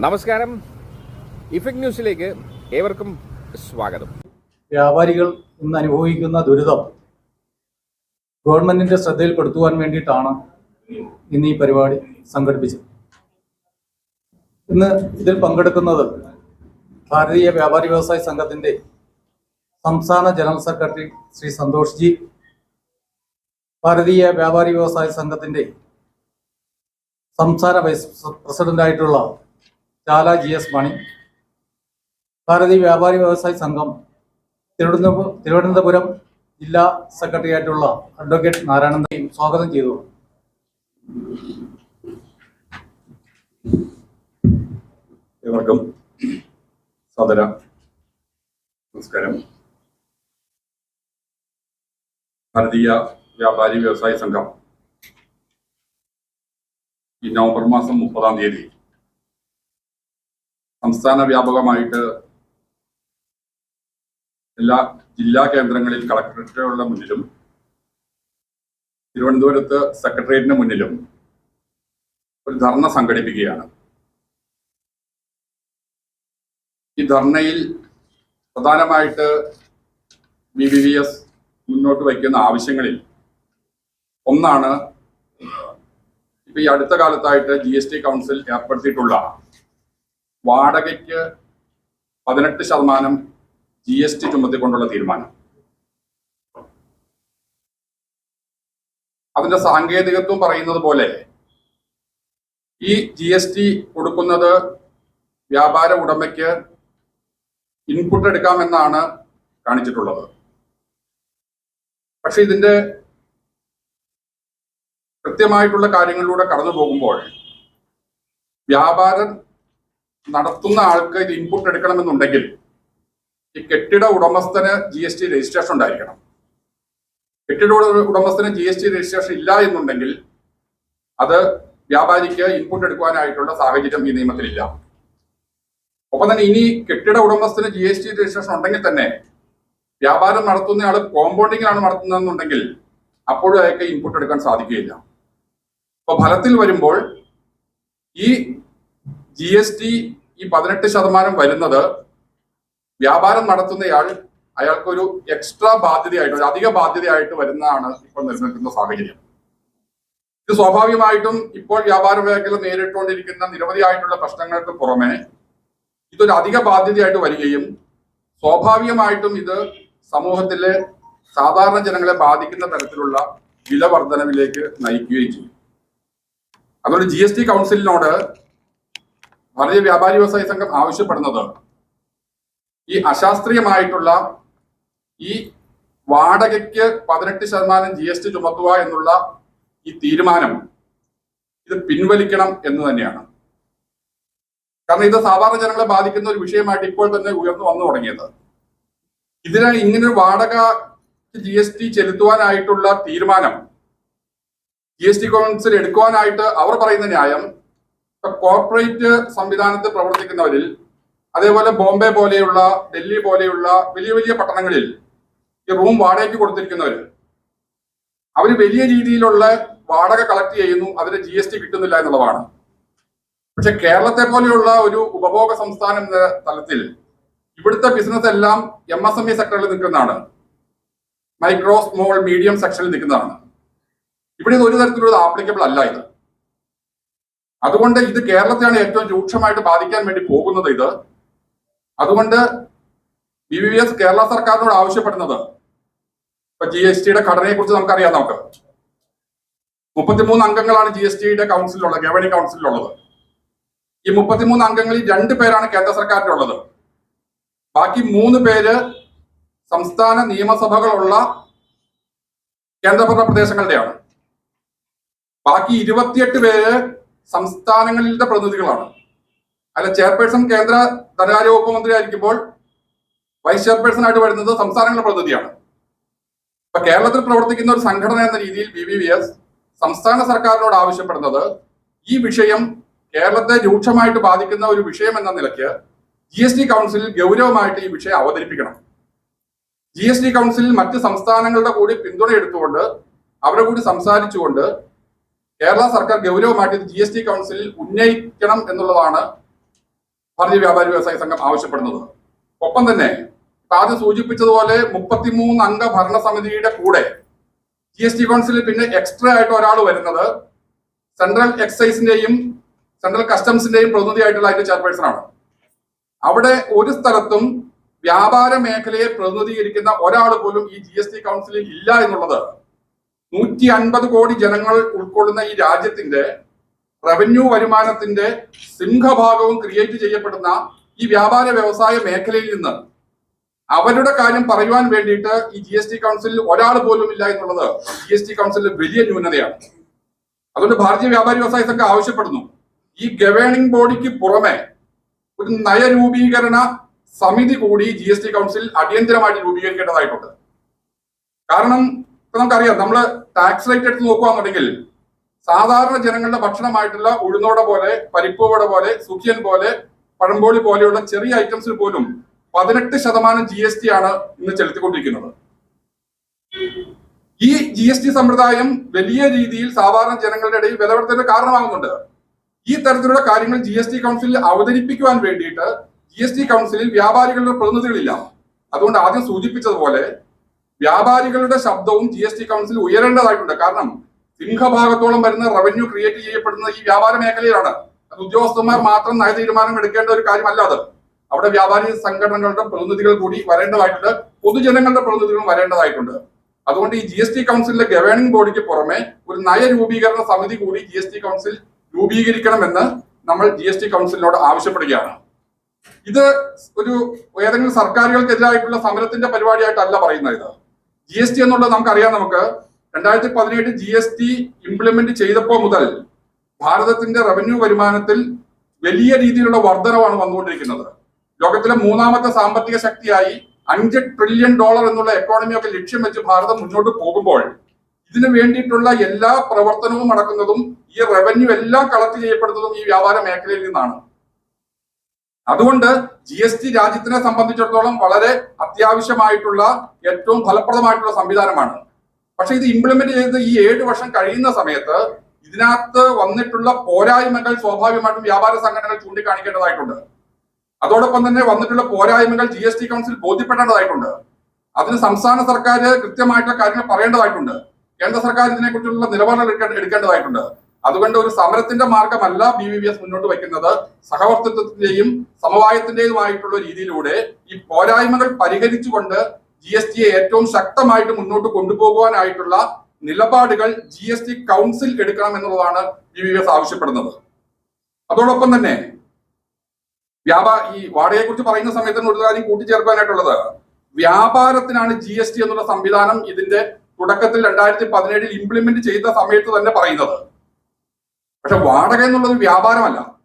നമസ്കാരം. ഇഫക്ട് ന്യൂസിലേക്ക് ഏവർക്കും സ്വാഗതം. വ്യാപാരികൾ ഇന്ന് അനുഭവിക്കുന്ന ദുരിതം ഗവൺമെന്റിന്റെ ശ്രദ്ധയിൽപ്പെടുത്തുവാൻ വേണ്ടിയിട്ടാണ് ഇന്ന് ഈ പരിപാടി സംഘടിപ്പിച്ചത്. ഇന്ന് ഇതിൽ പങ്കെടുക്കുന്നത് ഭാരതീയ വ്യാപാരി വ്യവസായ സംഘത്തിന്റെ സംസ്ഥാന ജനറൽ സെക്രട്ടറി ശ്രീ സന്തോഷ് ജി ഭാരതീയ വ്യാപാരി വ്യവസായ സംഘത്തിന്റെ സംസ്ഥാന വൈസ് പ്രസിഡന്റായിട്ടുള്ള ചാല ജി എസ് മണി ഭാരതീയ വ്യാപാരി വ്യവസായ സംഘം തിരുവനന്തപുരം തിരുവനന്തപുരം ജില്ലാ സെക്രട്ടറിയായിട്ടുള്ള അഡ്വക്കേറ്റ് നാരായണനെയും സ്വാഗതം ചെയ്തു. ഏവർക്കും സദര നമസ്കാരം. ഭാരതീയ വ്യാപാരി വ്യവസായ സംഘം ഈ നവംബർ മാസം മുപ്പതാം തീയതി സംസ്ഥാന വ്യാപകമായിട്ട് എല്ലാ ജില്ലാ കേന്ദ്രങ്ങളിൽ കളക്ടറേറ്റുകളുടെ മുന്നിലും തിരുവനന്തപുരത്ത് സെക്രട്ടേറിയറ്റിന് മുന്നിലും ഒരു ധർണ സംഘടിപ്പിക്കുകയാണ്. ഈ ധർണയിൽ പ്രധാനമായിട്ട് ബി ബി വി എസ് മുന്നോട്ട് വയ്ക്കുന്ന ആവശ്യങ്ങളിൽ ഒന്നാണ് ഇപ്പൊ ഈ അടുത്ത കാലത്തായിട്ട് ജി എസ് ടി കൗൺസിൽ ഏർപ്പെടുത്തിയിട്ടുള്ള വാടകയ്ക്ക് പതിനെട്ട് ശതമാനം ജി എസ് ടി ചുമത്തിക്കൊണ്ടുള്ള തീരുമാനം. അതിന്റെ സാങ്കേതികത്വം പറയുന്നത് പോലെ ഈ ജി എസ് ടി കൊടുക്കുന്നത് വ്യാപാര ഉടമയ്ക്ക് ഇൻപുട്ട് എടുക്കാമെന്നാണ് കാണിച്ചിട്ടുള്ളത്. പക്ഷെ ഇതിന്റെ കൃത്യമായിട്ടുള്ള കാര്യങ്ങളിലൂടെ കടന്നു പോകുമ്പോൾ വ്യാപാരം നടത്തുന്ന ആൾക്ക് ഇത് ഇൻപുട്ട് എടുക്കണമെന്നുണ്ടെങ്കിൽ ഈ കെട്ടിട ഉടമസ്ഥന് ജി എസ് ടി രജിസ്ട്രേഷൻ ഉണ്ടായിരിക്കണം. കെട്ടിട ഉടമസ്ഥന് ജി എസ് ടി രജിസ്ട്രേഷൻ ഇല്ല എന്നുണ്ടെങ്കിൽ അത് വ്യാപാരിക്ക് ഇൻപുട്ട് എടുക്കുവാനായിട്ടുള്ള സാഹചര്യം ഈ നിയമത്തിലില്ല. ഒപ്പം തന്നെ ഇനി കെട്ടിട ഉടമസ്ഥന് ജി എസ് ടി രജിസ്ട്രേഷൻ ഉണ്ടെങ്കിൽ തന്നെ വ്യാപാരം നടത്തുന്നയാൾ കോമ്പൗണ്ടിങ്ങിലാണ് നടത്തുന്നതെന്നുണ്ടെങ്കിൽ അപ്പോഴും അയാൾക്ക് ഇൻപുട്ട് എടുക്കാൻ സാധിക്കുകയില്ല. അപ്പൊ ഫലത്തിൽ വരുമ്പോൾ ഈ ജി എസ് ടി ഈ പതിനെട്ട് ശതമാനം വരുന്നത് വ്യാപാരം നടത്തുന്നയാൾ അയാൾക്കൊരു എക്സ്ട്രാ ബാധ്യതയായിട്ട് ഒരു അധിക ബാധ്യതയായിട്ട് വരുന്നതാണ് ഇപ്പോൾ നിലനിൽക്കുന്ന സാഹചര്യം. ഇത് സ്വാഭാവികമായിട്ടും ഇപ്പോൾ വ്യാപാര മേഖല നേരിട്ടുകൊണ്ടിരിക്കുന്ന നിരവധിയായിട്ടുള്ള പ്രശ്നങ്ങൾക്ക് പുറമെ ഇതൊരു അധിക ബാധ്യതയായിട്ട് വരികയും സ്വാഭാവികമായിട്ടും ഇത് സമൂഹത്തിലെ സാധാരണ ജനങ്ങളെ ബാധിക്കുന്ന തരത്തിലുള്ള വില വർധനവിലേക്ക് നയിക്കുകയും ചെയ്യും. അതുകൊണ്ട് ജി എസ് ടി കൗൺസിലിനോട് ഭാരതീയ വ്യാപാരി വ്യവസായ സംഘം ആവശ്യപ്പെടുന്നത്. ഈ അശാസ്ത്രീയമായിട്ടുള്ള ഈ വാടകയ്ക്ക് പതിനെട്ട് ശതമാനം ജി എസ് ടി ചുമത്തുക എന്നുള്ള ഈ തീരുമാനം ഇത് പിൻവലിക്കണം എന്ന് തന്നെയാണ്. കാരണം ഇത് സാധാരണ ജനങ്ങളെ ബാധിക്കുന്ന ഒരു വിഷയമായിട്ട് ഇപ്പോൾ തന്നെ ഉയർന്നു വന്നു തുടങ്ങിയത്. ഇതിനെ ഇങ്ങനെ വാടക ജി എസ് ടി ചെലുത്തുവാനായിട്ടുള്ള തീരുമാനം ജി എസ് ടി കൗൺസിൽ എടുക്കുവാനായിട്ട് അവർ പറയുന്ന ന്യായം കോർപ്പറേറ്റ് സംവിധാനത്തിൽ പ്രവർത്തിക്കുന്നവരിൽ അതേപോലെ ബോംബെ പോലെയുള്ള ഡൽഹി പോലെയുള്ള വലിയ വലിയ പട്ടണങ്ങളിൽ ഈ റൂം വാടകയ്ക്ക് കൊടുത്തിരിക്കുന്നവർ അവർ വലിയ രീതിയിലുള്ള വാടക കളക്ട് ചെയ്യുന്നു അതിന് ജി എസ് ടി കിട്ടുന്നില്ല എന്നുള്ളതാണ്. പക്ഷെ കേരളത്തെ പോലെയുള്ള ഒരു ഉപഭോഗ സംസ്ഥാനം എന്ന തലത്തിൽ ഇവിടുത്തെ ബിസിനസ് എല്ലാം എം എസ് എം ഇ സെക്ടറിൽ നിൽക്കുന്നതാണ്. മൈക്രോ സ്മോൾ മീഡിയം സെക്ഷനിൽ നിൽക്കുന്നതാണ്. ഇവിടെ ഒരു തരത്തിലുള്ള ആപ്ലിക്കബിൾ അല്ല ഇത്. അതുകൊണ്ട് ഇത് കേരളത്തെയാണ് ഏറ്റവും രൂക്ഷമായിട്ട് ബാധിക്കാൻ വേണ്ടി പോകുന്നത് ഇത്. അതുകൊണ്ട് ബി ബി എസ് കേരള സർക്കാരിനോട് ആവശ്യപ്പെടുന്നത്. ഇപ്പൊ ജി എസ് ടിയുടെ ഘടനയെ കുറിച്ച് നമുക്കറിയാം നമുക്ക്. മുപ്പത്തിമൂന്ന് അംഗങ്ങളാണ് ജി എസ് ടിയുടെ കൗൺസിലുള്ളത് ഗവേണിംഗ് കൗൺസിലുള്ളത് ഈ മുപ്പത്തിമൂന്ന് അംഗങ്ങളിൽ രണ്ട് പേരാണ് കേന്ദ്ര സർക്കാരിന്റെ ഉള്ളത് ബാക്കി മൂന്ന് പേര് സംസ്ഥാന നിയമസഭകളുള്ള കേന്ദ്രഭരണ പ്രദേശങ്ങളുടെയാണ്. ബാക്കി ഇരുപത്തിയെട്ട് പേര് സംസ്ഥാനങ്ങളിലെ പ്രതിനിധികളാണ്. അല്ല ചെയർപേഴ്സൺ കേന്ദ്ര ധനകാര്യ വകുപ്പ് മന്ത്രി ആയിരിക്കുമ്പോൾ വൈസ് ചെയർപേഴ്സൺ ആയിട്ട് വരുന്നത് സംസ്ഥാനങ്ങളുടെ പ്രതിനിധിയാണ്. ഇപ്പൊ കേരളത്തിൽ പ്രവർത്തിക്കുന്ന ഒരു സംഘടന എന്ന രീതിയിൽ ബി ബി വി എസ് സംസ്ഥാന സർക്കാരിനോട് ആവശ്യപ്പെടുന്നത് ഈ വിഷയം കേരളത്തെ രൂക്ഷമായിട്ട് ബാധിക്കുന്ന ഒരു വിഷയം എന്ന നിലയ്ക്ക് ജി എസ് ടി കൗൺസിലിൽ ഗൗരവമായിട്ട് ഈ വിഷയം അവതരിപ്പിക്കണം. ജി എസ് ടി കൗൺസിലിൽ മറ്റ് സംസ്ഥാനങ്ങളുടെ കൂടി പിന്തുണ എടുത്തുകൊണ്ട് അവരെ കൂടി സംസാരിച്ചുകൊണ്ട് കേരള സർക്കാർ ഗൗരവമായിട്ട് ജി എസ് ടി കൗൺസിലിൽ ഉന്നയിക്കണം എന്നുള്ളതാണ് ഭാരതീയ വ്യാപാരി വ്യവസായ സംഘം ആവശ്യപ്പെടുന്നത്. ഒപ്പം തന്നെ ആദ്യം സൂചിപ്പിച്ചതുപോലെ മുപ്പത്തിമൂന്ന് അംഗ ഭരണസമിതിയുടെ കൂടെ ജി എസ് ടി കൗൺസിലിൽ പിന്നെ എക്സ്ട്രാ ആയിട്ട് ഒരാൾ വരുന്നത് സെൻട്രൽ എക്സൈസിന്റെയും സെൻട്രൽ കസ്റ്റംസിന്റെയും പ്രതിനിധിയായിട്ടുള്ള അതിന്റെ ചെയർപേഴ്സൺ ആണ്. അവിടെ ഒരു സ്ഥലത്തും വ്യാപാര മേഖലയെ പ്രതിനിധീകരിക്കുന്ന ഒരാൾ പോലും ഈ ജി എസ് ടി കൗൺസിലിൽ ഇല്ല എന്നുള്ളത് നൂറ്റി അൻപത് കോടി ജനങ്ങൾ ഉൾക്കൊള്ളുന്ന ഈ രാജ്യത്തിന്റെ റവന്യൂ വരുമാനത്തിന്റെ സിംഹഭാഗവും ക്രിയേറ്റ് ചെയ്യപ്പെടുന്ന ഈ വ്യാപാര വ്യവസായ മേഖലയിൽ നിന്ന് അവരുടെ കാര്യം പറയുവാൻ വേണ്ടിയിട്ട് ഈ ജി എസ് ടി കൗൺസിലിൽ ഒരാൾ പോലും ഇല്ല എന്നുള്ളത് ജി എസ് ടി കൗൺസിലിൽ വലിയ ന്യൂനതയാണ്. അതുകൊണ്ട് ഭാരതീയ വ്യാപാരി വ്യവസായ സംഘം ആവശ്യപ്പെടുന്നു. ഈ ഗവേണിംഗ് ബോഡിക്ക് പുറമെ ഒരു നയരൂപീകരണ സമിതി കൂടി ജി എസ് ടി കൗൺസിൽ അടിയന്തരമായിട്ട് രൂപീകരിക്കേണ്ടതായിട്ടുണ്ട്. കാരണം ഇപ്പൊ നമുക്കറിയാം നമ്മൾ ടാക്സ് റേറ്റ് എടുത്ത് നോക്കുകയാണെന്നുണ്ടെങ്കിൽ സാധാരണ ജനങ്ങളുടെ ഭക്ഷണമായിട്ടുള്ള ഉഴുന്നോട പോലെ പരിപ്പുവട പോലെ സുഖിയൻ പോലെ പഴംപോളി പോലെയുള്ള ചെറിയ ഐറ്റംസിൽ പോലും പതിനെട്ട് ശതമാനം ജി എസ് ടി ആണ് ഇന്ന് ചെലുത്തിക്കൊണ്ടിരിക്കുന്നത്. ഈ ജി എസ് ടി സമ്പ്രദായം വലിയ രീതിയിൽ സാധാരണ ജനങ്ങളുടെ ഇടയിൽ വിലവർത്തന കാരണമാകുന്നുണ്ട്. ഈ തരത്തിലുള്ള കാര്യങ്ങൾ ജി എസ് ടി കൗൺസിലിൽ അവതരിപ്പിക്കുവാൻ വേണ്ടിയിട്ട് ജി എസ് ടി കൗൺസിലിൽ വ്യാപാരികളുടെ പ്രതിനിധികളില്ല. അതുകൊണ്ട് ആദ്യം സൂചിപ്പിച്ചതുപോലെ വ്യാപാരികളുടെ ശബ്ദവും ജി എസ് ടി കൗൺസിൽ ഉയരേണ്ടതായിട്ടുണ്ട്. കാരണം സിംഹഭാഗത്തോളം വരുന്ന റവന്യൂ ക്രിയേറ്റ് ചെയ്യപ്പെടുന്ന ഈ വ്യാപാര മേഖലയിലാണ്. അത് ഉദ്യോഗസ്ഥന്മാർ മാത്രം നയ തീരുമാനം എടുക്കേണ്ട ഒരു കാര്യമല്ല അത്. അവിടെ വ്യാപാരി സംഘടനകളുടെ പ്രതിനിധികൾ കൂടി വരേണ്ടതായിട്ടുണ്ട്. പൊതുജനങ്ങളുടെ പ്രതിനിധികളും വരേണ്ടതായിട്ടുണ്ട്. അതുകൊണ്ട് ഈ ജി എസ് ടി കൗൺസിലിലെ ഗവേണിംഗ് ബോഡിക്ക് പുറമെ ഒരു നയരൂപീകരണ സമിതി കൂടി ജി എസ് ടി കൗൺസിൽ രൂപീകരിക്കണമെന്ന് നമ്മൾ ജി എസ് ടി കൗൺസിലിനോട് ആവശ്യപ്പെടുകയാണ്. ഇത് ഒരു ഏതെങ്കിലും സർക്കാരുകൾക്കെതിരായിട്ടുള്ള സമരത്തിന്റെ പരിപാടിയായിട്ടല്ല പറയുന്നത് ഇത്. ജി എസ് ടി എന്നുള്ളത് നമുക്കറിയാം നമുക്ക്. രണ്ടായിരത്തി പതിനേഴ് ജി എസ് ടി ഇംപ്ലിമെന്റ് ചെയ്തപ്പോൾ മുതൽ ഭാരതത്തിന്റെ റവന്യൂ വരുമാനത്തിൽ വലിയ രീതിയിലുള്ള വർധനവാണ് വന്നുകൊണ്ടിരിക്കുന്നത്. ലോകത്തിലെ മൂന്നാമത്തെ സാമ്പത്തിക ശക്തിയായി അഞ്ച് ട്രില്യൺ ഡോളർ എന്നുള്ള എക്കോണമി ഒക്കെ ലക്ഷ്യം വെച്ച് ഭാരതം മുന്നോട്ട് പോകുമ്പോൾ ഇതിനു വേണ്ടിയിട്ടുള്ള എല്ലാ പ്രവർത്തനവും നടക്കുന്നതും ഈ റവന്യൂ എല്ലാം കളക്ട് ചെയ്യപ്പെടുന്നതും ഈ വ്യാപാര മേഖലയിൽ നിന്നാണ്. അതുകൊണ്ട് ജി എസ് ടി രാജ്യത്തിനെ സംബന്ധിച്ചിടത്തോളം വളരെ അത്യാവശ്യമായിട്ടുള്ള ഏറ്റവും ഫലപ്രദമായിട്ടുള്ള സംവിധാനമാണ്. പക്ഷെ ഇത് ഇംപ്ലിമെന്റ് ചെയ്ത് ഈ ഏഴ് വർഷം കഴിയുന്ന സമയത്ത് ഇതിനകത്ത് വന്നിട്ടുള്ള പോരായ്മകൾ സ്വാഭാവികമായിട്ടും വ്യാപാര സംഘടനകൾ ചൂണ്ടിക്കാണിക്കേണ്ടതായിട്ടുണ്ട്. അതോടൊപ്പം തന്നെ വന്നിട്ടുള്ള പോരായ്മകൾ ജി എസ് ടി കൗൺസിൽ ബോധ്യപ്പെടേണ്ടതായിട്ടുണ്ട്. അതിന് സംസ്ഥാന സർക്കാർ കൃത്യമായിട്ടുള്ള കാര്യങ്ങൾ പറയേണ്ടതായിട്ടുണ്ട്. കേന്ദ്ര സർക്കാർ ഇതിനെക്കുറിച്ചുള്ള നിലപാടുകൾ എടുക്കേണ്ട എടുക്കേണ്ടതായിട്ടുണ്ട്. അതുകൊണ്ട് ഒരു സമരത്തിന്റെ മാർഗമല്ല ബി വി ബി എസ് മുന്നോട്ട് വയ്ക്കുന്നത്. സഹവർത്തിത്വത്തിന്റെയും സമവായത്തിന്റെതുമായിട്ടുള്ള രീതിയിലൂടെ ഈ പോരായ്മകൾ പരിഹരിച്ചുകൊണ്ട് ജി എസ് ടിയെ ഏറ്റവും ശക്തമായിട്ട് മുന്നോട്ട് കൊണ്ടുപോകുവാനായിട്ടുള്ള നിലപാടുകൾ ജി എസ് ടി കൗൺസിൽ എടുക്കണം എന്നുള്ളതാണ് ബി വി എസ് ആവശ്യപ്പെടുന്നത്. അതോടൊപ്പം തന്നെ വ്യാപാര ഈ വാടകയെ കുറിച്ച് പറയുന്ന സമയത്ത് ഒരു കാര്യം കൂട്ടിച്ചേർക്കാനായിട്ടുള്ളത്. വ്യാപാരത്തിനാണ് ജി എസ് ടി എന്നുള്ള സംവിധാനം ഇതിന്റെ തുടക്കത്തിൽ രണ്ടായിരത്തി പതിനേഴിൽ ഇംപ്ലിമെന്റ് ചെയ്ത സമയത്ത് തന്നെ പറയുന്നത്. പക്ഷെ വാടക എന്നുള്ളത് വ്യാപാരമല്ല.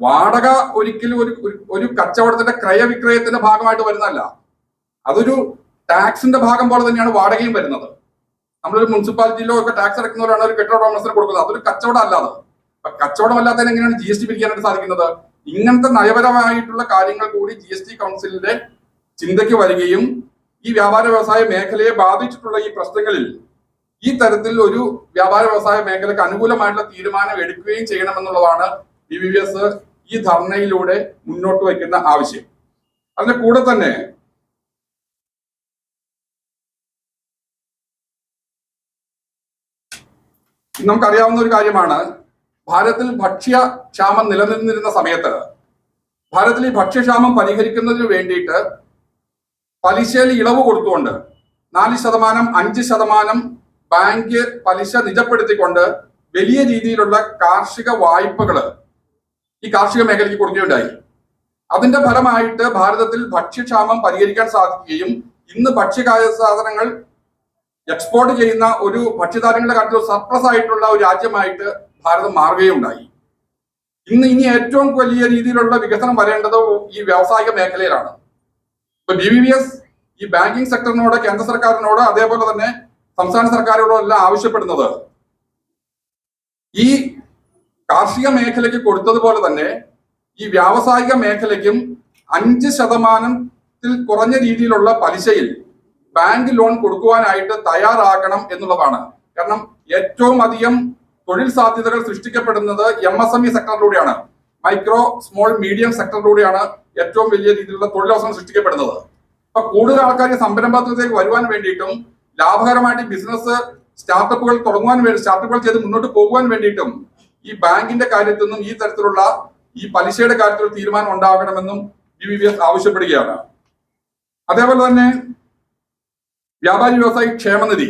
വാടക ഒരിക്കലും ഒരു ഒരു- കച്ചവടത്തിന്റെ ക്രയവിക്രയത്തിന്റെ ഭാഗമായിട്ട് വരുന്നതല്ല. അതൊരു ടാക്സിന്റെ ഭാഗം പോലെ തന്നെയാണ് വാടകയും വരുന്നത്. നമ്മളൊരു മുനിസിപ്പാലിറ്റിയിലോ ഒക്കെ ടാക്സ് അടയ്ക്കുന്നവരാണ് ഒരു കെട്ടിട ഉടമസ്ഥന് കൊടുക്കുന്നത്. അതൊരു കച്ചവടം അല്ലാതെ കച്ചവടമല്ലാത്തതിന് എങ്ങനെയാണ് ജി എസ് ടി പിരിക്കാനായിട്ട് സാധിക്കുന്നത്? ഇങ്ങനത്തെ നയപരമായിട്ടുള്ള കാര്യങ്ങൾ കൂടി ജി എസ് ടി കൗൺസിലിന്റെ ചിന്തയ്ക്ക് വരികയും ഈ വ്യാപാര വ്യവസായ മേഖലയെ ബാധിച്ചിട്ടുള്ള ഈ പ്രശ്നങ്ങളിൽ ഈ തരത്തിൽ ഒരു വ്യാപാര വ്യവസായ മേഖലയ്ക്ക് അനുകൂലമായിട്ടുള്ള തീരുമാനം എടുക്കുകയും ചെയ്യണമെന്നുള്ളതാണ് ബി വി എസ് ഈ ധർണയിലൂടെ മുന്നോട്ട് വയ്ക്കുന്ന ആവശ്യം. അതിന്റെ കൂടെ തന്നെ നമുക്കറിയാവുന്ന ഒരു കാര്യമാണ്. ഭാരതത്തിൽ ഭക്ഷ്യ ക്ഷാമം നിലനിന്നിരുന്ന സമയത്ത് ഭാരതത്തിൽ ഈ ഭക്ഷ്യക്ഷാമം പരിഹരിക്കുന്നതിന് വേണ്ടിയിട്ട് പലിശയിൽ ഇളവ് കൊടുത്തുകൊണ്ട് നാല് ശതമാനം അഞ്ച് ശതമാനം ബാങ്ക് പലിശ നിജപ്പെടുത്തിക്കൊണ്ട് വലിയ രീതിയിലുള്ള കാർഷിക വായ്പകൾ ഈ കാർഷിക മേഖലയ്ക്ക് കൊടുക്കുകയുണ്ടായി. അതിന്റെ ഫലമായിട്ട് ഭാരതത്തിൽ ഭക്ഷ്യക്ഷാമം പരിഹരിക്കാൻ സാധിക്കുകയും ഇന്ന് ഭക്ഷ്യകായ സാധനങ്ങൾ എക്സ്പോർട്ട് ചെയ്യുന്ന ഒരു ഭക്ഷ്യധാന്യങ്ങളുടെ കാര്യത്തിൽ സർപ്ലസ് ആയിട്ടുള്ള ഒരു രാജ്യമായിട്ട് ഭാരതം മാറുകയുണ്ടായി. ഇന്ന് ഇനി ഏറ്റവും വലിയ രീതിയിലുള്ള വികസനം വരേണ്ടത് ഈ വ്യാവസായിക മേഖലയിലാണ്. ഇപ്പൊ ബി ബി ബി എസ് ഈ ബാങ്കിങ് സെക്ടറിനോട് കേന്ദ്ര സർക്കാരിനോട് അതേപോലെ തന്നെ സംസ്ഥാന സർക്കാരുകളോട് എല്ലാം ആവശ്യപ്പെടുന്നത്. ഈ കാർഷിക മേഖലയ്ക്ക് കൊടുത്തതുപോലെ തന്നെ ഈ വ്യാവസായിക മേഖലയ്ക്കും അഞ്ച് ശതമാനത്തിൽ കുറഞ്ഞ രീതിയിലുള്ള പലിശയിൽ ബാങ്ക് ലോൺ കൊടുക്കുവാനായിട്ട് തയ്യാറാകണം എന്നുള്ളതാണ്. കാരണം ഏറ്റവും അധികം തൊഴിൽ സാധ്യതകൾ സൃഷ്ടിക്കപ്പെടുന്നത് എം എസ് എം ഇ സെക്ടറിലൂടെയാണ്. മൈക്രോ സ്മോൾ മീഡിയം സെക്ടറിലൂടെയാണ് ഏറ്റവും വലിയ രീതിയിലുള്ള തൊഴിലവസരം സൃഷ്ടിക്കപ്പെടുന്നത്. അപ്പൊ കൂടുതൽ ആൾക്കാർ സംരംഭത്തിലേക്ക് വരുവാൻ വേണ്ടിയിട്ടും ലാഭകരമായിട്ട് ബിസിനസ് സ്റ്റാർട്ടപ്പുകൾ തുടങ്ങുവാൻ വേണ്ടി സ്റ്റാർട്ടപ്പുകൾ ചെയ്ത് മുന്നോട്ട് പോകുവാൻ വേണ്ടിയിട്ടും ഈ ബാങ്കിന്റെ കാര്യത്തിൽ നിന്നും ഈ തരത്തിലുള്ള ഈ പലിശയുടെ കാര്യത്തിൽ തീരുമാനം ഉണ്ടാകണമെന്നും ബി വി എസ് ആവശ്യപ്പെടുകയാണ്. അതേപോലെ തന്നെ വ്യാപാരി വ്യവസായി ക്ഷേമനിധി.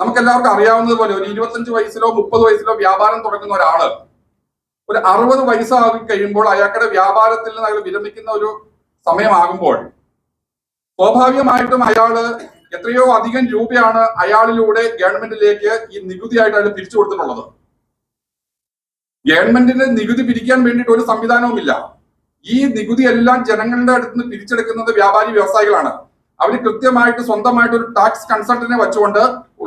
നമുക്ക് എല്ലാവർക്കും ഒരു ഇരുപത്തഞ്ച് വയസ്സിലോ മുപ്പത് വയസ്സിലോ വ്യാപാരം തുടങ്ങുന്ന ഒരാൾ ഒരു അറുപത് വയസ്സാകി കഴിയുമ്പോൾ അയാളുടെ വ്യാപാരത്തിൽ നിന്ന് അയാൾ വിരമിക്കുന്ന ഒരു സമയമാകുമ്പോൾ സ്വാഭാവികമായിട്ടും അയാൾ എത്രയോ അധികം രൂപയാണ് അയാളിലൂടെ ഗവൺമെന്റിലേക്ക് ഈ നികുതിയായിട്ട് അയാൾ പിരിച്ചു കൊടുത്തിട്ടുള്ളത്. ഗവൺമെന്റിന് നികുതി പിരിക്കാൻ വേണ്ടിയിട്ട് ഒരു സംവിധാനവുമില്ല. ഈ നികുതി എല്ലാം ജനങ്ങളുടെ അടുത്ത് നിന്ന് പിരിച്ചെടുക്കുന്നത് വ്യാപാരി വ്യവസായികളാണ്. അവർ കൃത്യമായിട്ട് സ്വന്തമായിട്ട് ഒരു ടാക്സ് കൺസൾട്ടന്റിനെ വെച്ചുകൊണ്ട്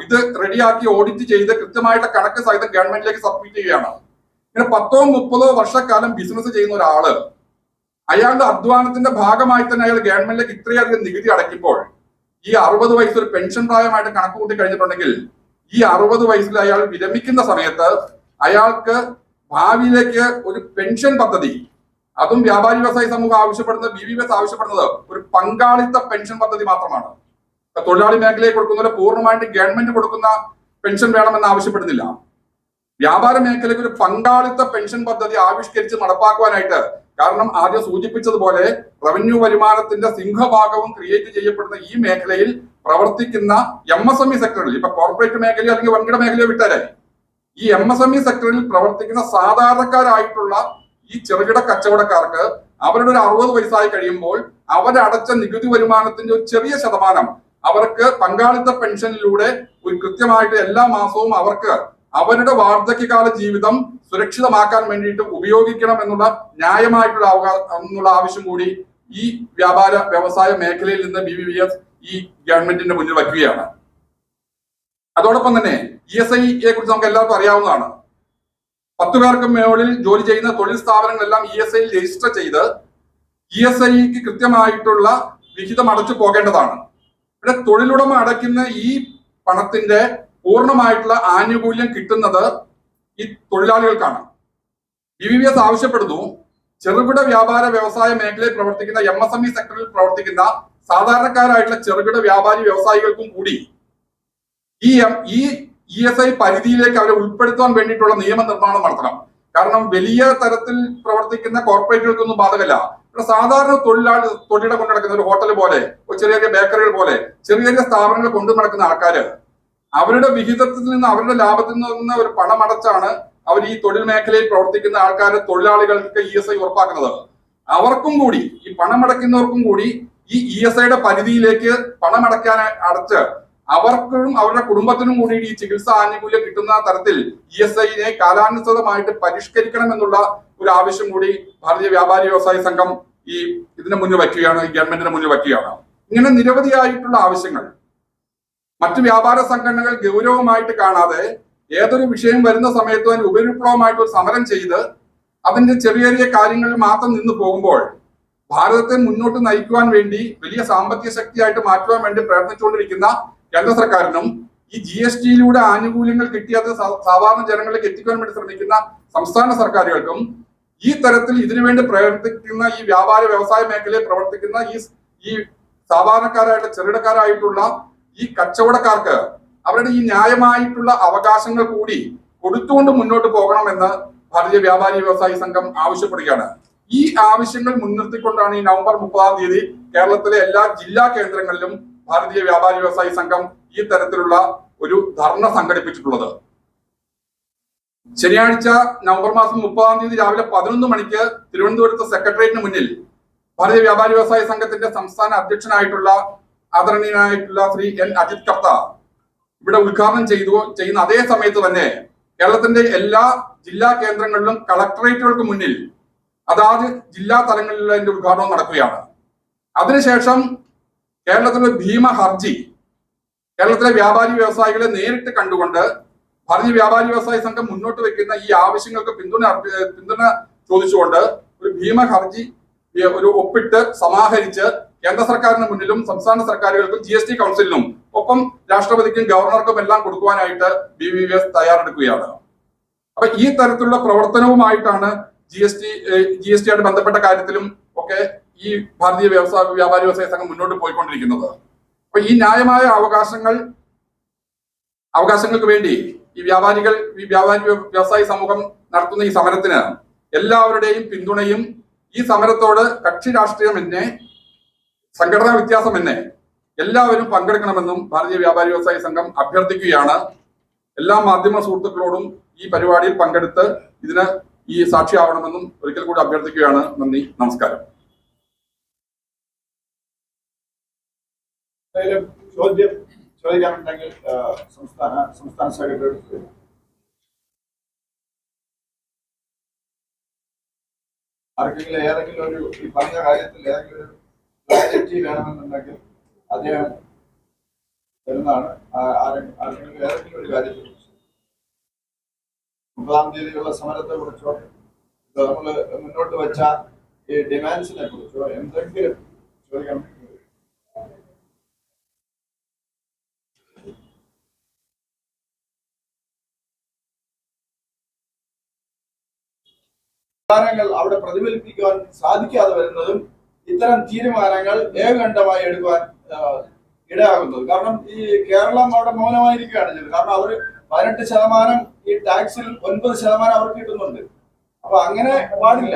ഇത് റെഡിയാക്കി ഓഡിറ്റ് ചെയ്ത് കൃത്യമായിട്ട് കണക്ക് സഹിതം ഗവൺമെന്റിലേക്ക് സബ്മിറ്റ് ചെയ്യുകയാണ്. ഇങ്ങനെ പത്തോ മുപ്പതോ വർഷക്കാലം ബിസിനസ് ചെയ്യുന്ന ഒരാൾ അയാളുടെ അധ്വാനത്തിന്റെ ഭാഗമായി തന്നെ അയാൾ ഗവൺമെന്റിലേക്ക് ഇത്രയധികം നികുതി അടയ്ക്കുമ്പോൾ ഈ അറുപത് വയസ്സ് ഒരു പെൻഷൻ പ്രായമായിട്ട് കണക്ക് കൂട്ടി കഴിഞ്ഞിട്ടുണ്ടെങ്കിൽ ഈ അറുപത് വയസ്സിൽ അയാൾ വിരമിക്കുന്ന സമയത്ത് അയാൾക്ക് ഭാവിയിലേക്ക് ഒരു പെൻഷൻ പദ്ധതി അതും വ്യാപാരി വ്യവസായ സമൂഹം ആവശ്യപ്പെടുന്നത് ബി വി എസ് ആവശ്യപ്പെടുന്നത് ഒരു പങ്കാളിത്ത പെൻഷൻ പദ്ധതി മാത്രമാണ്. തൊഴിലാളി മേഖലയിൽ കൊടുക്കുന്ന പോലെ പൂർണമായിട്ട് ഗവൺമെന്റ് കൊടുക്കുന്ന പെൻഷൻ വേണമെന്ന് ആവശ്യപ്പെടുന്നില്ല. വ്യാപാര മേഖലയ്ക്ക് ഒരു പങ്കാളിത്ത പെൻഷൻ പദ്ധതി ആവിഷ്കരിച്ച് നടപ്പാക്കുവാനായിട്ട് കാരണം ആദ്യം സൂചിപ്പിച്ചതുപോലെ റവന്യൂ വരുമാനത്തിന്റെ സിംഹഭാഗവും ക്രിയേറ്റ് ചെയ്യപ്പെടുന്ന ഈ മേഖലയിൽ പ്രവർത്തിക്കുന്ന എം എസ് എം ഇ സെക്ടറിൽ ഇപ്പൊ കോർപ്പറേറ്റ് മേഖലയോ അല്ലെങ്കിൽ വൻകിട മേഖലയോ വിട്ടാലേ ഈ എം എസ് എം ഇ സെക്ടറിൽ പ്രവർത്തിക്കുന്ന സാധാരണക്കാരായിട്ടുള്ള ഈ ചെറുകിട കച്ചവടക്കാർക്ക് അവരുടെ ഒരു അറുപത് വയസ്സായി കഴിയുമ്പോൾ അവരടച്ച നികുതി വരുമാനത്തിന്റെ ഒരു ചെറിയ ശതമാനം അവർക്ക് പങ്കാളിത്ത പെൻഷനിലൂടെ ഒരു കൃത്യമായിട്ട് എല്ലാ മാസവും അവർക്ക് അവരുടെ വാർദ്ധക്യകാല ജീവിതം സുരക്ഷിതമാക്കാൻ വേണ്ടിയിട്ട് ഉപയോഗിക്കണം എന്നുള്ള ന്യായമായിട്ടുള്ള എന്നുള്ള ആവശ്യം കൂടി ഈ വ്യാപാര വ്യവസായ മേഖലയിൽ നിന്ന് ബി വി എസ് ഈ ഗവൺമെന്റിന്റെ മുന്നിൽ വയ്ക്കുകയാണ്. അതോടൊപ്പം തന്നെ ഇ എസ് ഐയെ കുറിച്ച് നമുക്ക് എല്ലാവർക്കും അറിയാവുന്നതാണ്. പത്ത് പേർക്ക് മുകളിൽ ജോലി ചെയ്യുന്ന തൊഴിൽ സ്ഥാപനങ്ങളെല്ലാം ഇ എസ് ഐ രജിസ്റ്റർ ചെയ്ത് ഇ എസ് ഐക്ക് കൃത്യമായിട്ടുള്ള വിഹിതം അടച്ചു പോകേണ്ടതാണ്. ഇവിടെ തൊഴിലുടമ അടയ്ക്കുന്ന ഈ പണത്തിന്റെ പൂർണമായിട്ടുള്ള ആനുകൂല്യം കിട്ടുന്നത് ഈ തൊഴിലാളികൾക്കാണ്. ബി വി എസ് ആവശ്യപ്പെടുന്നു. ചെറുകിട വ്യാപാര വ്യവസായ മേഖലയിൽ പ്രവർത്തിക്കുന്ന എം എസ് എം ഇ സെക്ടറിൽ പ്രവർത്തിക്കുന്ന സാധാരണക്കാരായിട്ടുള്ള ചെറുകിട വ്യാപാരി വ്യവസായികൾക്കും കൂടി ഈ ഈ ഇ എസ് ഐ പരിധിയിലേക്ക് അവരെ ഉൾപ്പെടുത്താൻ വേണ്ടിയിട്ടുള്ള നിയമനിർമ്മാണം നടത്തണം. കാരണം വലിയ തരത്തിൽ പ്രവർത്തിക്കുന്ന കോർപ്പറേറ്റുകൾക്കൊന്നും ബാധകല്ല ഇവിടെ സാധാരണ തൊഴിലാളി തൊഴിലിടം കൊണ്ടു നടക്കുന്ന ഒരു ഹോട്ടൽ പോലെ ഒരു ചെറിയ ചെറിയ ബേക്കറികൾ പോലെ ചെറിയ ചെറിയ സ്ഥാപനങ്ങൾ കൊണ്ടു നടക്കുന്ന ആൾക്കാര് അവരുടെ വിഹിതത്തിൽ നിന്ന് അവരുടെ ലാഭത്തിൽ നിന്ന് ഒരു പണമടച്ചാണ് അവർ ഈ തൊഴിൽ മേഖലയിൽ പ്രവർത്തിക്കുന്ന ആൾക്കാരെ തൊഴിലാളികൾക്ക് ഇ എസ് ഐ ഉറപ്പാക്കുന്നത്. അവർക്കും കൂടി ഈ പണമടയ്ക്കുന്നവർക്കും കൂടി ഈ ഇ എസ് ഐയുടെ പരിധിയിലേക്ക് പണമടയ്ക്കാൻ അടച്ച് അവർക്കും അവരുടെ കുടുംബത്തിനും കൂടി ഈ ചികിത്സാ ആനുകൂല്യം കിട്ടുന്ന തരത്തിൽ ഇ എസ് ഐനെ കാലാനുസൃതമായിട്ട് പരിഷ്കരിക്കണം എന്നുള്ള ഒരു ആവശ്യം കൂടി ഭാരതീയ വ്യാപാരി വ്യവസായ സംഘം ഈ ഇതിന് മുന്നിൽ വയ്ക്കുകയാണ് ഗവൺമെന്റിന് മുന്നിൽ വയ്ക്കുകയാണ്. ഇങ്ങനെ നിരവധിയായിട്ടുള്ള ആവശ്യങ്ങൾ മറ്റു വ്യാപാര സംഘടനകൾ ഗൗരവമായിട്ട് കാണാതെ ഏതൊരു വിഷയം വരുന്ന സമയത്തും അതിന് ഉപരിപ്ലവമായിട്ട് ഒരു സമരം ചെയ്ത് അതിന്റെ ചെറിയ ചെറിയ കാര്യങ്ങളിൽ മാത്രം നിന്ന് പോകുമ്പോൾ ഭാരതത്തെ മുന്നോട്ട് നയിക്കുവാൻ വേണ്ടി വലിയ സാമ്പത്തിക ശക്തിയായിട്ട് മാറ്റുവാൻ വേണ്ടി പ്രയത്നിച്ചുകൊണ്ടിരിക്കുന്ന കേന്ദ്ര സർക്കാരിനും ഈ ജി എസ് ടിയിലൂടെ ആനുകൂല്യങ്ങൾ കിട്ടിയത് സാ- സാധാരണ ജനങ്ങളിലേക്ക് എത്തിക്കുവാൻ വേണ്ടി ശ്രമിക്കുന്ന സംസ്ഥാന സർക്കാരുകൾക്കും ഈ തരത്തിൽ ഇതിനുവേണ്ടി പ്രവർത്തിക്കുന്ന ഈ വ്യാപാര വ്യവസായ മേഖലയിൽ പ്രവർത്തിക്കുന്ന ഈ ഈ സാധാരണക്കാരായിട്ടുള്ള ചെറുകിടക്കാരായിട്ടുള്ള ഈ കച്ചവടക്കാർക്ക് അവരുടെ ഈ ന്യായമായിട്ടുള്ള അവകാശങ്ങൾ കൂടി കൊടുത്തുകൊണ്ട് മുന്നോട്ട് പോകണമെന്ന് ഭാരതീയ വ്യാപാരി വ്യവസായി സംഘം ആവശ്യപ്പെടുകയാണ്. ഈ ആവശ്യങ്ങൾ മുൻനിർത്തിക്കൊണ്ടാണ് ഈ നവംബർ മുപ്പതാം തീയതി കേരളത്തിലെ എല്ലാ ജില്ലാ കേന്ദ്രങ്ങളിലും ഭാരതീയ വ്യാപാരി വ്യവസായി സംഘം ഈ തരത്തിലുള്ള ഒരു ധർണ സംഘടിപ്പിച്ചിട്ടുള്ളത്. ശനിയാഴ്ച നവംബർ മാസം മുപ്പതാം തീയതി രാവിലെ പതിനൊന്ന് മണിക്ക് തിരുവനന്തപുരത്ത് സെക്രട്ടേറിയറ്റിന് മുന്നിൽ ഭാരതീയ വ്യാപാരി വ്യവസായ സംഘത്തിന്റെ സംസ്ഥാന അധ്യക്ഷനായിട്ടുള്ള ആദരണീയനായിട്ടുള്ള ശ്രീ എൻ. അജിത് കർത്ത ഇവിടെ ഉദ്ഘാടനം ചെയ്തു ചെയ്യുന്ന അതേ സമയത്ത് തന്നെ കേരളത്തിന്റെ എല്ലാ ജില്ലാ കേന്ദ്രങ്ങളിലും കളക്ടറേറ്റുകൾക്ക് മുന്നിൽ അതാത് ജില്ലാ തലങ്ങളിലുള്ള അതിന്റെ ഉദ്ഘാടനം നടക്കുകയാണ്. അതിനുശേഷം കേരളത്തിലെ ഭീമ ഹർജി കേരളത്തിലെ വ്യാപാരി വ്യവസായികളെ നേരിട്ട് കണ്ടുകൊണ്ട് ഭാരതീയ വ്യാപാരി വ്യവസായ സംഘം മുന്നോട്ട് വെക്കുന്ന ഈ ആവശ്യങ്ങൾക്ക് പിന്തുണ പിന്തുണ ചോദിച്ചുകൊണ്ട് ഒരു ഭീമ ഹർജി ഒരു ഒപ്പിട്ട് സമാഹരിച്ച് കേന്ദ്ര സർക്കാരിന് മുന്നിലും സംസ്ഥാന സർക്കാരുകൾക്കും ജി എസ് ടി കൗൺസിലിനും ഒപ്പം രാഷ്ട്രപതിക്കും ഗവർണർക്കും എല്ലാം കൊടുക്കുവാനായിട്ട് ബി വി എസ് തയ്യാറെടുക്കുകയാണ്. അപ്പൊ ഈ തരത്തിലുള്ള പ്രവർത്തനവുമായിട്ടാണ് G S T G S T ആയിട്ട് ബന്ധപ്പെട്ട കാര്യത്തിലും ഒക്കെ ഈ ഭാരതീയ വ്യവസായ വ്യാപാരി വ്യവസായ സംഘം മുന്നോട്ട് പോയിക്കൊണ്ടിരിക്കുന്നത്. അപ്പൊ ഈ ന്യായമായ അവകാശങ്ങൾ അവകാശങ്ങൾക്ക് വേണ്ടി ഈ വ്യാപാരികൾ ഈ വ്യാപാരി വ്യവസായ സമൂഹം നടത്തുന്ന ഈ സമരത്തിന് എല്ലാവരുടെയും പിന്തുണയും ഈ സമരത്തോട് കക്ഷി രാഷ്ട്രീയമെന്നെ സംഘടനാ വ്യത്യാസമെന്നെ എല്ലാവരും പങ്കെടുക്കണമെന്നും ഭാരതീയ വ്യാപാരി വ്യവസായ സംഘം അഭ്യർത്ഥിക്കുകയാണ്. എല്ലാ മാധ്യമ സുഹൃത്തുക്കളോടും ഈ പരിപാടിയിൽ പങ്കെടുത്ത് ഇതിന് ഈ സാക്ഷിയാവണമെന്നും ഒരിക്കൽ കൂടി അഭ്യർത്ഥിക്കുകയാണ്. നന്ദി നമസ്കാരം. ആർക്കെങ്കിലും ഏതെങ്കിലും ഒരു ഈ പറഞ്ഞ കാര്യത്തിൽ ഏതെങ്കിലും ഒരു ക്ലാരിറ്റി വേണമെന്നുണ്ടെങ്കിൽ അദ്ദേഹം തരുന്നതാണ്. ഒമ്പതാം ഒരു തീയതിയുള്ള സമരത്തെ കുറിച്ചോ നമ്മൾ മുന്നോട്ട് വെച്ച ഈ ഡിമാൻഡ്സിനെ കുറിച്ചോ എന്തെങ്കിലും ചോദിക്കണം അവിടെ പ്രതിഫലിപ്പിക്കുവാൻ സാധിക്കാതെ വരുന്നതും ഇത്തരം തീരുമാനങ്ങൾ ഏകകണ്ഠമായി എടുക്കുവാൻ ഇടയാകുന്നത്. കാരണം ഈ കേരളം അവിടെ മൗനമായിരിക്കുകയാണ് ചെയ്തത്. കാരണം അവർ പതിനെട്ട് ശതമാനം ഈ ടാക്സിൽ ഒൻപത് ശതമാനം അവർക്ക് കിട്ടുന്നുണ്ട്. അപ്പൊ അങ്ങനെ പാടില്ല.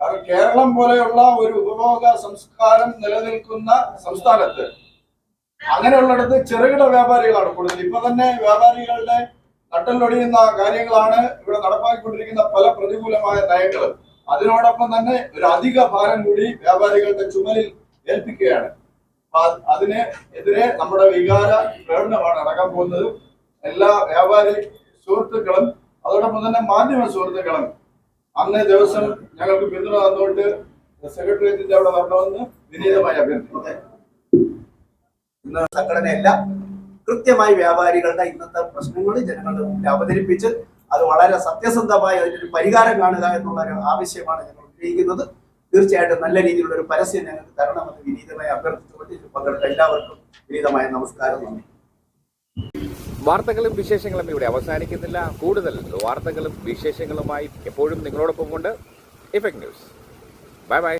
കാരണം കേരളം പോലെയുള്ള ഒരു ഉപഭോഗ സംസ്കാരം നിലനിൽക്കുന്ന സംസ്ഥാനത്ത് അങ്ങനെയുള്ളിടത്ത് ചെറുകിട വ്യാപാരികളാണ് കൂടുതൽ. ഇപ്പൊ തന്നെ വ്യാപാരികളുടെ നട്ടലൊടിയുന്ന കാര്യങ്ങളാണ് ഇവിടെ നടപ്പാക്കിക്കൊണ്ടിരിക്കുന്ന പല പ്രതികൂലമായ നയങ്ങൾ അതിനോടൊപ്പം തന്നെ ഒരു അധിക ഭാരം കൂടി വ്യാപാരികളുടെ ചുമലിൽ ഏൽപ്പിക്കുകയാണ്. അതിന് എതിരെ നമ്മുടെ വികാര പ്രകടനമാണ് നടക്കാൻ പോകുന്നത്. എല്ലാ വ്യാപാരി സുഹൃത്തുക്കളും അതോടൊപ്പം തന്നെ മാധ്യമ സുഹൃത്തുക്കളും അന്നേ ദിവസം ഞങ്ങൾക്ക് പിന്തുണ തന്നുകൊണ്ട് സെക്രട്ടേറിയറ്റിന്റെ അവിടെ വരണമെന്ന് വിനീതമായി അഭ്യർത്ഥിക്കുന്നു. സംഘടനയല്ല കൃത്യമായി വ്യാപാരികളുടെ ഇന്നത്തെ പ്രശ്നങ്ങൾ ജനങ്ങളുടെ മുമ്പിൽ അവതരിപ്പിച്ച് അത് വളരെ സത്യസന്ധമായി അതിനൊരു പരിഹാരം കാണുക എന്നുള്ള ഒരു ആവശ്യമാണ് ഞങ്ങൾ ഉന്നയിക്കുന്നത്. തീർച്ചയായിട്ടും നല്ല രീതിയിലുള്ള ഒരു പരസ്യം ഞങ്ങൾക്ക് തരണമെന്ന് വിനീതമായി അഭ്യർത്ഥിച്ചുകൊണ്ട് ഇതിൽ പങ്കെടുത്ത എല്ലാവർക്കും വിനീതമായ നമസ്കാരം നന്ദി. വാർത്തകളും വിശേഷങ്ങളും ഇവിടെ അവസാനിക്കുന്നില്ല. കൂടുതൽ വാർത്തകളും വിശേഷങ്ങളുമായി എപ്പോഴും നിങ്ങളോടൊപ്പം കൊണ്ട് ഇഫക്ട് ന്യൂസ്. Bye bye.